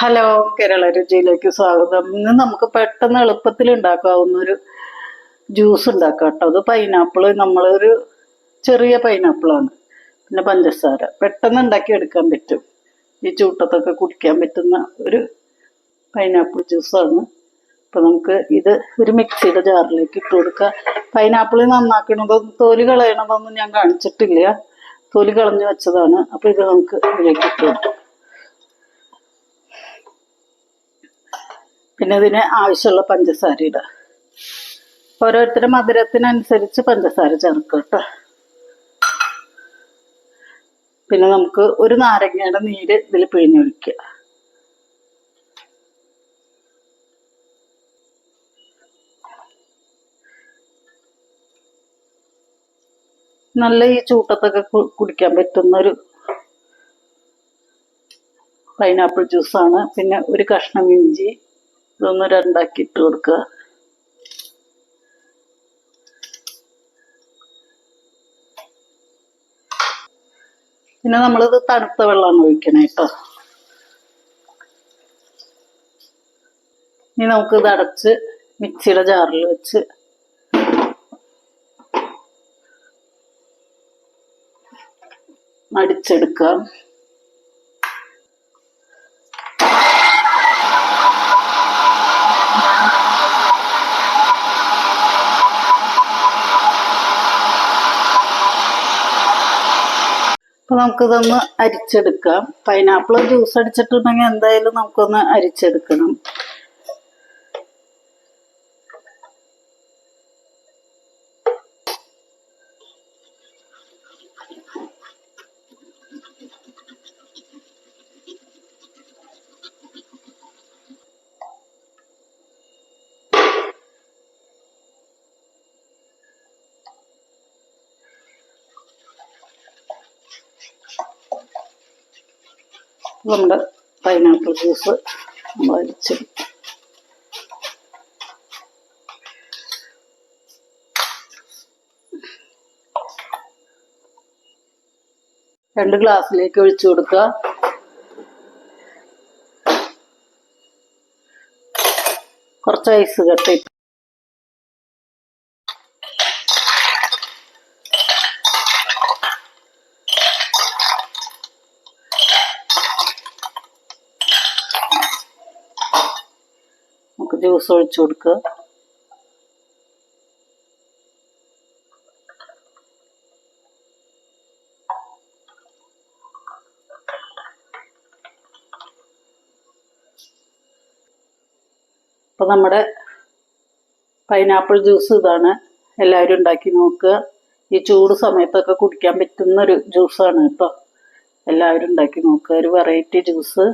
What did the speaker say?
Hello Kerala രുചിയിലേക്ക് സ്വാഗതം. ഇന്ന് നമുക്ക് പെട്ടെന്ന് എളുപ്പത്തിൽ ഉണ്ടാക്കാവുന്ന ഒരു ജ്യൂസ് ഉണ്ടാക്കാം കേട്ടോ. അത് പൈനാപ്പിൾ നമ്മളൊരു ചെറിയ പൈനാപ്പിളാണ് പിന്നെ പഞ്ചസാര. പെട്ടെന്ന് ഉണ്ടാക്കി എടുക്കാൻ പറ്റും. ഈ ചൂട്ടത്തൊക്കെ കുടിക്കാൻ പറ്റുന്ന ഒരു പൈനാപ്പിൾ ജ്യൂസാണ് അപ്പം നമുക്ക് ഇത് ഒരു മിക്സിയുടെ ജാറിലേക്ക് ഇട്ട് കൊടുക്കുക പൈനാപ്പിൾ നന്നാക്കണതും തോൽ കളയണതൊന്നും ഞാൻ കാണിച്ചിട്ടില്ല. തോൽ കളഞ്ഞു വെച്ചതാണ്. അപ്പം ഇത് നമുക്ക് ഇതിലേക്ക് ഇട്ട് കൊടുക്കാം. പിന്നെ ഇതിന് ആവശ്യമുള്ള പഞ്ചസാര ഇടുക ഓരോരുത്തരുടെ മധുരത്തിനനുസരിച്ച് പഞ്ചസാര ചേർക്കുക കേട്ടോ പിന്നെ നമുക്ക് ഒരു നാരങ്ങയുടെ നീര് ഇതിൽ പിഴിഞ്ഞൊഴിക്കുക. നല്ല ഈ ചൂട്ടത്തൊക്കെ കുടിക്കാൻ പറ്റുന്ന ഒരു പൈനാപ്പിൾ ജ്യൂസാണ് പിന്നെ ഒരു കഷ്ണം ഇഞ്ചി ഇതൊന്ന് രണ്ടാക്കി ഇട്ട് കൊടുക്കുക പിന്നെ നമ്മളിത് തണുത്ത വെള്ളമാണ് ഒഴിക്കണേ കേട്ടോ ഇനി നമുക്ക് ഇത് അടച്ച് മിക്സിയുടെ ജാറിൽ വെച്ച് അടിച്ചെടുക്കാം അപ്പൊ നമുക്കിതൊന്ന് അരിച്ചെടുക്കാം. പൈനാപ്പിൾ ജ്യൂസ് അടിച്ചിട്ടുണ്ടെങ്കിൽ എന്തായാലും നമുക്കൊന്ന് അരിച്ചെടുക്കണം. നമ്മുടെ പൈനാപ്പിൾ ജ്യൂസ് നമ്മൾ അരിച്ചെടുക്കും രണ്ട് ഗ്ലാസ്സിലേക്ക് ഒഴിച്ചു കൊടുക്കുക. കുറച്ച് ഐസ് കട്ടി നമുക്ക് ജ്യൂസ് ഒഴിച്ചു കൊടുക്കുക. അപ്പൊ നമ്മുടെ പൈനാപ്പിൾ ജ്യൂസ് ഇതാണ്. എല്ലാവരും ഉണ്ടാക്കി നോക്കുക. ഈ ചൂട് സമയത്തൊക്കെ കുടിക്കാൻ പറ്റുന്ന ഒരു ജ്യൂസാണ് കേട്ടോ. എല്ലാവരും ഉണ്ടാക്കി നോക്കുക. ഒരു വെറൈറ്റി ജ്യൂസ്.